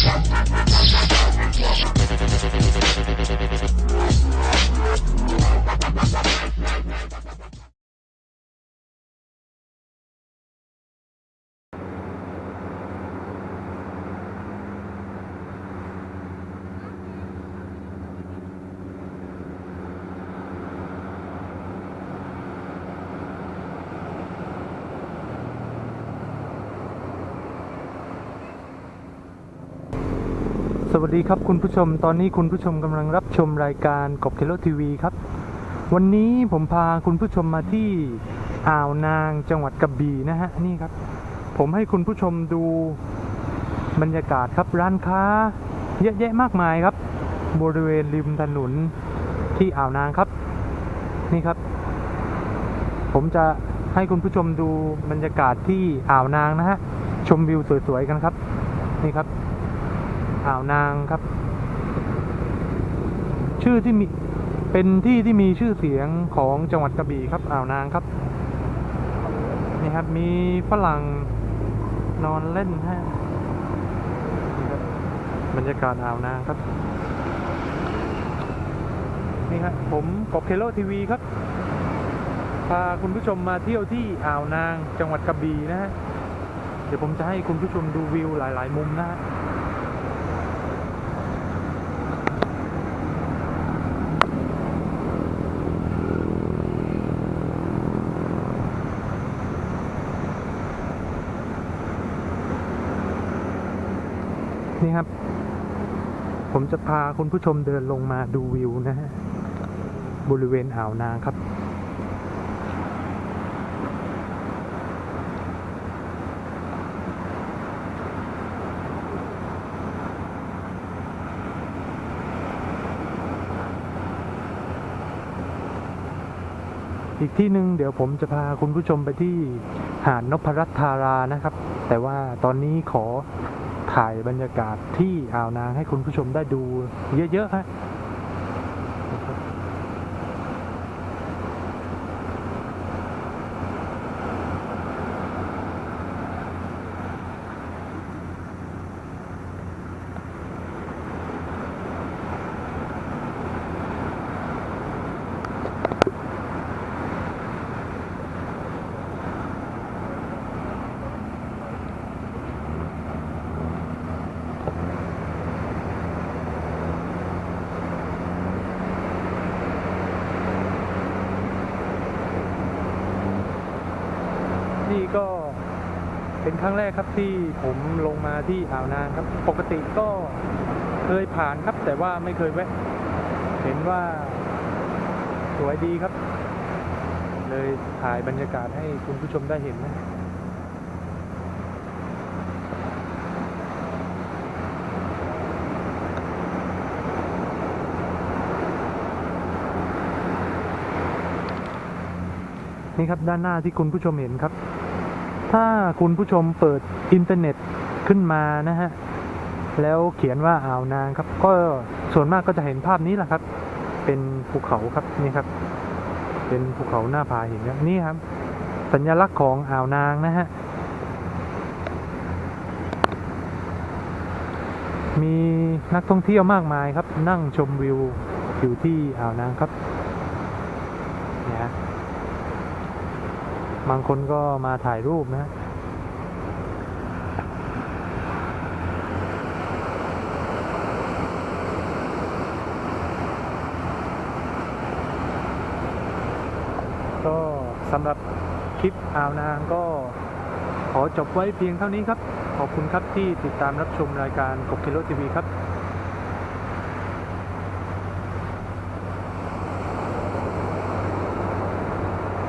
ส วัสดีครับคุณผู้ชมตอนนี้คุณผู้ชมกำลังรับชมรายการกบเคโลทีวีครับ วันนี้ผมพาคุณผู้ชมมาที่อ่าวนางจังหวัดกระบี่นะฮะนี่ครับ ผมให้คุณผู้ชมดูบรรยากาศครับร้านค้า เยอะแยะมากมายครับ บริเวณริมถนนที่อ่าวนางครับ นี่ครับ ผมจะให้คุณผู้ชมดูบรรยากาศที่อ่าวนางนะฮะชมวิวสวยๆกันครับ นี่ครับ อ่าวนางครับ ชื่อที่มีเป็นที่ที่มีชื่อเสียงของจังหวัดกระบี่ครับอ่าวนางครับนี่ครับมีฝรั่งนอนเล่นฮะนี่ครับบรรยากาศอ่าวนางครับ นี่ครับผมกบเคโลทีวีครับพาคุณผู้ชมมาเที่ยวที่อ่าวนางจังหวัดกระบี่นะฮะ เดี๋ยวผมจะให้คุณผู้ชมดูวิวหลาย ๆ มุมนะฮะ นี่ครับ ผมจะพาคุณผู้ชมเดินลงมาดูวิวนะฮะ บริเวณอ่าวนางครับอีกที่หนึ่งเดี๋ยวผมจะพาคุณผู้ชมไปที่หาดนพรัตน์ธารานะครับ แต่ว่าตอนนี้ขอ ถ่ายบรรยากาศที่อ่าวนางให้คุณผู้ชมได้ดูเยอะๆฮะี่ก็เป็นครั้งแรกครับที่ผมลงมาที่อ่าวนางครับ ปกติก็เคยผ่านครับ แต่ว่าไม่เคยแวะ เห็นว่าสวยดีครับ เลยถ่ายบรรยากาศให้คุณผู้ชมได้เห็นนะนี่ครับด้านหน้าที่คุณผู้ชมเห็นครับ ถ้าคุณผู้ชมเปิดอินเทอร์เน็ตขึ้นมานะฮะ แล้วเขียนว่าอ่าวนางครับ ก็ส่วนมากก็จะเห็นภาพนี้แหละครับ เป็นภูเขาครับนี่ครับ เป็นภูเขาหน้าผาหินครับนี่ครับ สัญลักษณ์ของอ่าวนางนะฮะ มีนักท่องเที่ยวมากมายครับ นั่งชมวิวอยู่ที่อ่าวนางครับเนี่ยฮะ บางคนก็มาถ่ายรูปนะก็สำหรับคลิปอ่าวนางก็ขอจบไว้เพียงเท่านี้ครับ ขอบคุณครับที่ติดตามรับชมรายการกบคิโลทีวีครับ